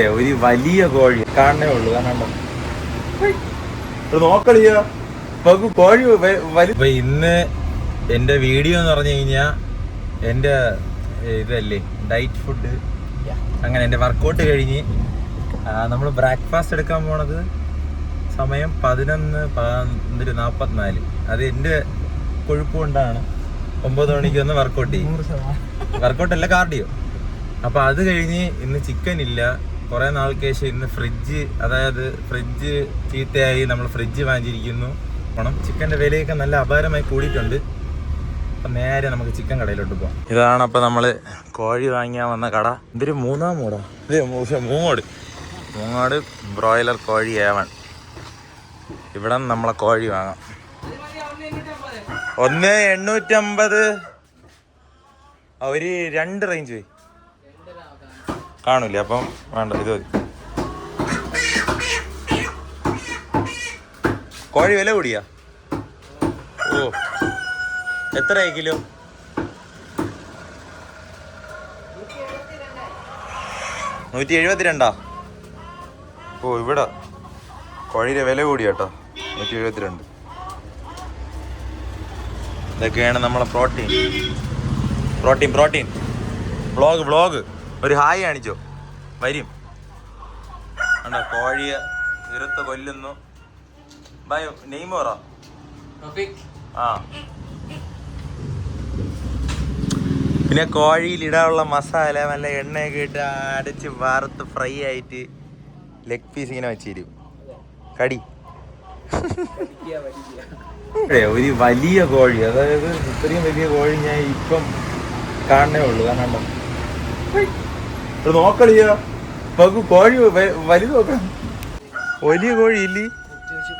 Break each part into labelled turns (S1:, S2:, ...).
S1: ഒരു വലിയ കോഴി കാണണേ ഉള്ളൂ. കാണണ്ടോ നോക്കളിയ കോഴി വ- വലു അപ്പൊ ഇന്ന് എന്റെ വീഡിയോ എന്ന് പറഞ്ഞു കഴിഞ്ഞാ എന്റെ ഇതല്ലേ ഡയറ്റ് ഫുഡ്. അങ്ങനെ എന്റെ വർക്കൗട്ട് കഴിഞ്ഞ് നമ്മൾ ബ്രേക്ക്ഫാസ്റ്റ് എടുക്കാൻ പോണത് സമയം പതിനൊന്ന് പന്ത്രണ്ട് നാപ്പത്തിനാല്. അത് എന്റെ കൊഴുപ്പ് കൊണ്ടാണ്. ഒമ്പത് മണിക്ക് ഒന്ന് വർക്കൗട്ട് ചെയ്യും. വർക്കൗട്ട് അല്ല കാർഡിയോ അപ്പൊ അത് കഴിഞ്ഞ് ഇന്ന് ചിക്കൻ ഇല്ല. കുറെ നാൾക്ക് ശേഷം ഇന്ന് ഫ്രിഡ്ജ് അതായത് ഫ്രിഡ്ജ് ചീത്തയായി നമ്മൾ ഫ്രിഡ്ജ് വാങ്ങിച്ചിരിക്കുന്നു. പണം. ചിക്കന്റെ വിലയൊക്കെ നല്ല അപാരമായി കൂടിയിട്ടുണ്ട്. അപ്പൊ നേരെ നമുക്ക് ചിക്കൻ കടയിലോട്ട് പോകാം ഇതാണ് അപ്പൊ നമ്മൾ കോഴി വാങ്ങിയാൽ വന്ന കട. ഇതൊരു മൂന്നാം മൂടാ? ഇത് മൂങ്ങോട്. മൂങ്ങോട് ബ്രോയിലർ കോഴി ഏവൺ ഇവിടെ നമ്മളെ കോഴി വാങ്ങാം. ഒന്ന് എണ്ണൂറ്റമ്പത്. ഒരു രണ്ട് റേഞ്ച് പോയി. കാണൂല അപ്പം വേണ്ട ഇത് മതി. കോഴി വില കൂടിയാ? ഓ എത്ര കിലോ? നൂറ്റി എഴുപത്തിരണ്ടാ? ഓ ഇവിടെ കോഴിയുടെ വില കൂടി കേട്ടോ നൂറ്റി എഴുപത്തിരണ്ട്. ഇതൊക്കെയാണ് നമ്മളെ protein. Protein protein. Blog vlog. ഒരു ഹായ് കാണിച്ചോ. വരും. കണ്ടോ കോഴിയെ ഇരുത്ത് കൊല്ലുന്നു. ബൈ നെയ്മോറോ ആ. പിന്നെ കോഴിയിൽ ഇടാനുള്ള മസാല നല്ല എണ്ണയൊക്കെ ഇട്ട് അടച്ച് വറുത്ത് ഫ്രൈ ആയിട്ട് ലെഗ് പീസ് ഇങ്ങനെ വെച്ചിരും. കടി. ഒരു വലിയ കോഴി. അതായത് ഇത്രയും വലിയ കോഴി ഞാൻ ഇപ്പം കാണണേ ഉള്ളൂ. കാണണ്ടോ പകു കോഴി വലി നോക്കണം വലിയ കോഴി ഇല്ലേ?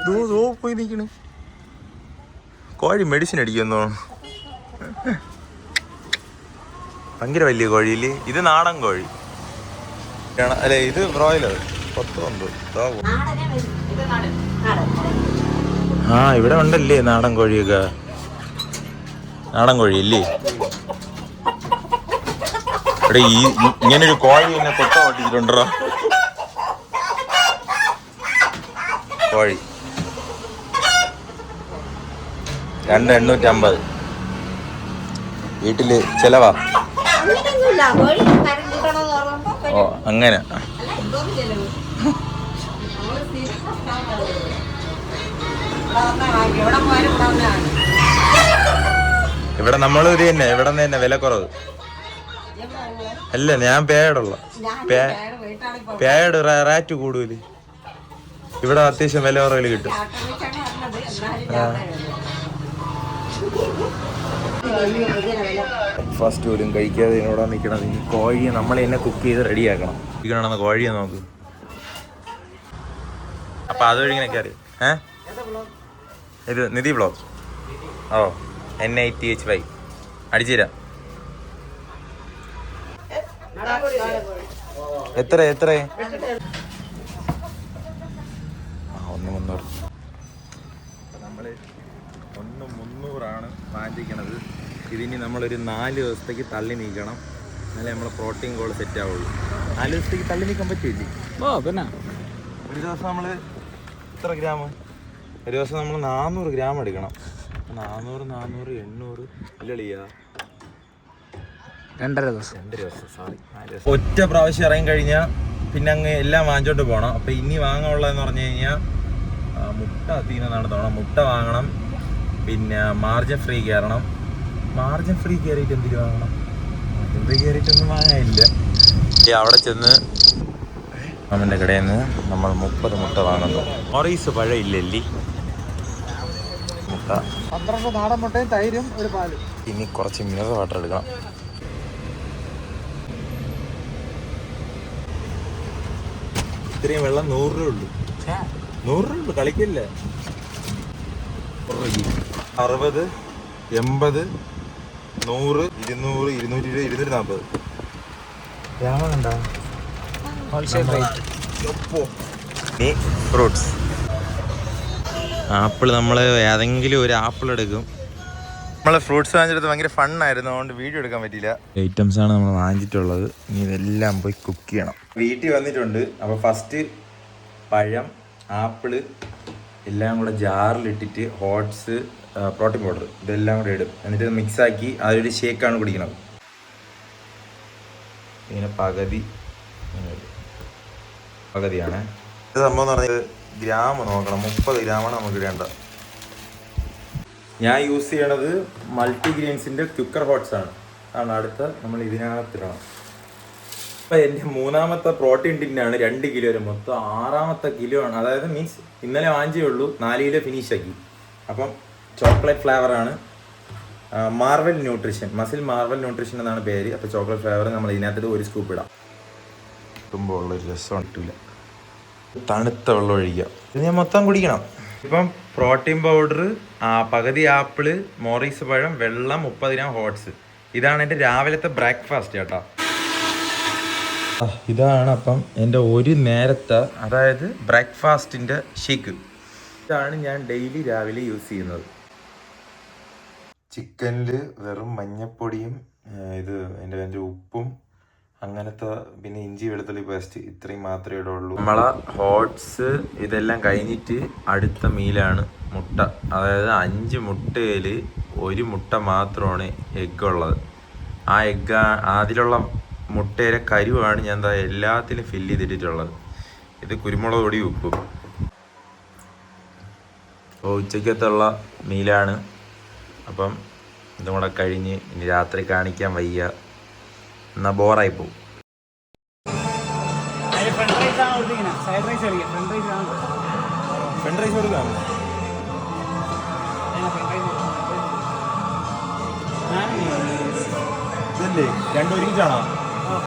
S1: ദൂ ദോ പോയി നിൽക്കണ് കോഴി മെഡിസിൻ അടിക്കുന്നു ഭയങ്കര വലിയ കോഴിയില്ലേ ഇത് നാടൻ കോഴി. അല്ലെ ഇത് ബ്രോയിലർ പത്തുണ്ട് ആ ഇവിടെ ഉണ്ടല്ലേ നാടൻ കോഴിയൊക്കെ. നാടൻ കോഴി ഇല്ലേ? ഇവിടെ ഈ ഇങ്ങനെ ഒരു കോഴി എന്നെ കൊത്ത പൊട്ടിച്ചിട്ടുണ്ടോ കോഴി. രണ്ട് എണ്ണൂറ്റി അമ്പത് വീട്ടിൽ ചെലവാ ഓ അങ്ങനെ.
S2: ഇവിടെ
S1: ഇത് തന്നെ ഇവിടെ നിന്ന് തന്നെ വില കുറവ് അല്ല ഞാൻ പേടുള്ള പേട് റാറ്റ് കൂടുതൽ. ഇവിടെ അത്യാവശ്യം വില കുറവിൽ കിട്ടും. ബ്രേക്ക്ഫാസ്റ്റ് പോലും കഴിക്കാതെ ഇവിടെ നിൽക്കണത് ഈ കോഴിയെ നമ്മൾ തന്നെ കുക്ക് ചെയ്ത് റെഡിയാക്കണം ഇരിക്കണമെന്ന് കോഴിയെ നോക്ക്. അപ്പൊ അതുവഴി ഇങ്ങനെ കയറി ഏ? ഇത് Nidhi blog O N I T H Y അടിച്ചുതരാം എത്ര എത്ര? ഒന്ന് മുന്നൂറ്. നമ്മൾ ഒന്ന് മുന്നൂറാണ് വാങ്ങിക്കണത് ഇതിനി നമ്മളൊരു നാല് ദിവസത്തേക്ക് തള്ളി നീക്കണം. എന്നാലേ നമ്മളെ പ്രോട്ടീൻ കോൾ സെറ്റ് ആവുള്ളൂ. നാല് ദിവസത്തേക്ക് തള്ളി നീക്കാൻ പറ്റില്ലേ?
S3: ഓ പിന്നെ
S1: ഒരു ദിവസം നമ്മൾ എത്ര ഗ്രാം ഒരു ദിവസം നമ്മൾ നാനൂറ് ഗ്രാം എടുക്കണം. നാനൂറ് നാനൂറ് എണ്ണൂറ്. ഇല്ലളിയാ
S3: രണ്ടര ദിവസം.
S1: രണ്ട് ദിവസം സോറി ഒറ്റ പ്രാവശ്യം ഇറങ്ങി കഴിഞ്ഞാൽ പിന്നെ അങ്ങ് എല്ലാം വാങ്ങിച്ചോണ്ട് പോകണം അപ്പൊ ഇനി വാങ്ങാനുള്ളതെന്ന് പറഞ്ഞു കഴിഞ്ഞാൽ മുട്ട തീരുന്നതാണ് തോന്നണം. മുട്ട വാങ്ങണം. പിന്നെ മാർജിൻ ഫ്രീ കയറണം. മാർജിൻ ഫ്രീ കയറിയിട്ട് എന്തിനു വാങ്ങണം? മാർജിൻ ഫ്രീ കയറിയിട്ടൊന്നും വാങ്ങാനില്ല. അവിടെ ചെന്ന് അമ്മന്റെ കടയിൽ നിന്ന് നമ്മൾ മുപ്പത് മുട്ട വാങ്ങുന്നു. മൊറീസ് പഴം ഇല്ലല്ലി മുട്ട.
S3: പന്ത്രണ്ട് നാടൻ മുട്ടയും തൈരും ഒരു പാലും.
S1: ഇനി കുറച്ച് മിനറൽ വാട്ടർ എടുക്കണം. ഇത്രയും വെള്ളം നൂറ് രൂപ ഉള്ളൂ. നൂറ് രൂപ ഉള്ളൂ കളിക്കില്ല. അറുപത് എൺപത് നൂറ് ഇരുന്നൂറ് ഇരുന്നൂറ്റി ഇരുപത് ഇരുന്നൂറ്റി നാൽപ്പത് ആപ്പിൾ
S3: നമ്മൾ റേറ്റ്
S1: ഫ്രൂട്ട്സ്. ആപ്പിൾ നമ്മൾ ഏതെങ്കിലും ഒരു ആപ്പിൾ എടുക്കും നമ്മളെ ഫ്രൂട്ട്സ് വാങ്ങിച്ചെടുത്ത് ഭയങ്കര ഫണ്ണായിരുന്നു. അതുകൊണ്ട് വീഡിയോ എടുക്കാൻ പറ്റിയില്ല. ഐറ്റംസ് ആണ് നമ്മൾ വാങ്ങിച്ചിട്ടുള്ളത്. ഇനി ഇതെല്ലാം പോയി കുക്ക് ചെയ്യണം. വീട്ടിൽ വന്നിട്ടുണ്ട്. അപ്പോൾ ഫസ്റ്റ് പഴം ആപ്പിൾ എല്ലാം കൂടെ ജാറിലിട്ടിട്ട് ഹോട്ട്സ് പ്രോട്ടീൻ പൗഡർ ഇതെല്ലാം കൂടെ ഇടും. എന്നിട്ട് മിക്സ് ആക്കി അതൊരു ഷേക്കാണ് കുടിക്കുന്നത് ഇങ്ങനെ പകുതി. പകുതിയാണ്. ഇത് സംഭവം എന്ന് പറഞ്ഞാൽ ഗ്രാം നോക്കണം. മുപ്പത് ഗ്രാമാണ് നമുക്ക് ഇടേണ്ടത്. ഞാൻ യൂസ് ചെയ്യണത് മൾട്ടിഗ്രെയിൻസിന്റെ ക്യുക്കർ ഹോട്ട്സ് ആണ്. ആണ് അടുത്ത നമ്മൾ ഇതിനകത്തിടണം. അപ്പം എന്റെ മൂന്നാമത്തെ പ്രോട്ടീൻ ടിന്നാണ് രണ്ട് കിലോ മൊത്തം ആറാമത്തെ കിലോ ആണ്. അതായത് മീൻസ് ഇന്നലെ വാങ്ങിച്ചേ ഉള്ളൂ. നാല് കിലോ ഫിനിഷ് ആക്കി. അപ്പം ചോക്ലേറ്റ് ഫ്ലേവർ ആണ്. Marvel nutrition muscle Marvel nutrition എന്നാണ് പേര്. അപ്പോൾ ചോക്ലേറ്റ് ഫ്ലേവർ നമ്മൾ ഇതിനകത്ത് ഒരു സ്കൂപ്പ് ഇടാം. കിട്ടുമ്പോൾ ഉള്ളൊരു രസം കിട്ടില്ല തണുത്ത വെള്ളം ഒഴിക്കുക. ഇത് ഞാൻ മൊത്തം കുടിക്കണം. ഇപ്പം പ്രോട്ടീൻ പൗഡർ പകുതി ആപ്പിൾ മോറീസ് പഴം വെള്ളം മുപ്പത് ഗ്രാം ഹോട്ട്സ് ഇതാണ് എന്റെ രാവിലത്തെ ബ്രേക്ക്ഫാസ്റ്റ് ചേട്ടാ. ഇതാണ് അപ്പം എന്റെ ഒരു നേരത്തെ അതായത് ബ്രേക്ക്ഫാസ്റ്റിന്റെ ഷേക്ക് ഇതാണ് ഞാൻ ഡെയിലി രാവിലെ യൂസ് ചെയ്യുന്നത്. ചിക്കനിൽ വെറും മഞ്ഞപ്പൊടിയും ഇത് എന്റെ എന്റെ ഉപ്പും അങ്ങനത്തെ പിന്നെ ഇഞ്ചി വെളുത്തുള്ളി പേസ്റ്റ് ഇത്രയും മാത്രമേ ഇടുള്ളൂ. നമ്മളെ ഹോട്ട്സ് ഇതെല്ലാം കഴിഞ്ഞിട്ട് അടുത്ത മീലാണ് മുട്ട. അതായത് അഞ്ച് മുട്ടയിൽ ഒരു മുട്ട മാത്രമാണ് എഗ്ഗ് ഉള്ളത്. ആ എഗ്ഗ് അതിലുള്ള മുട്ടയിലെ കരുവാണ് ഞാൻ എന്താ എല്ലാത്തിലും ഫില്ല് ചെയ്തിട്ടുള്ളത് ഇത് കുരുമുളക് പൊടി ഉപ്പും. അപ്പോൾ ഉച്ചയ്ക്കത്തുള്ള മീലാണ്. അപ്പം ഇതും കൂടെ കഴിഞ്ഞ് ഇനി രാത്രി കാണിക്കാൻ വയ്യ. എന്നാൽ ബോറായി പോകും
S3: ഫ്രണ്ട് റൈസ് ആണ് കൊടുത്തിരിക്കുന്നത് സൈഡ് റൈസ് കളിക്കാം ഫ്രണ്ട് റൈസ് ആണ്.
S1: ഫ്രണ്ട് റൈസ് കൊടുക്കാം. ഇതല്ലേ? രണ്ടു ഒരുമിച്ചാണോ?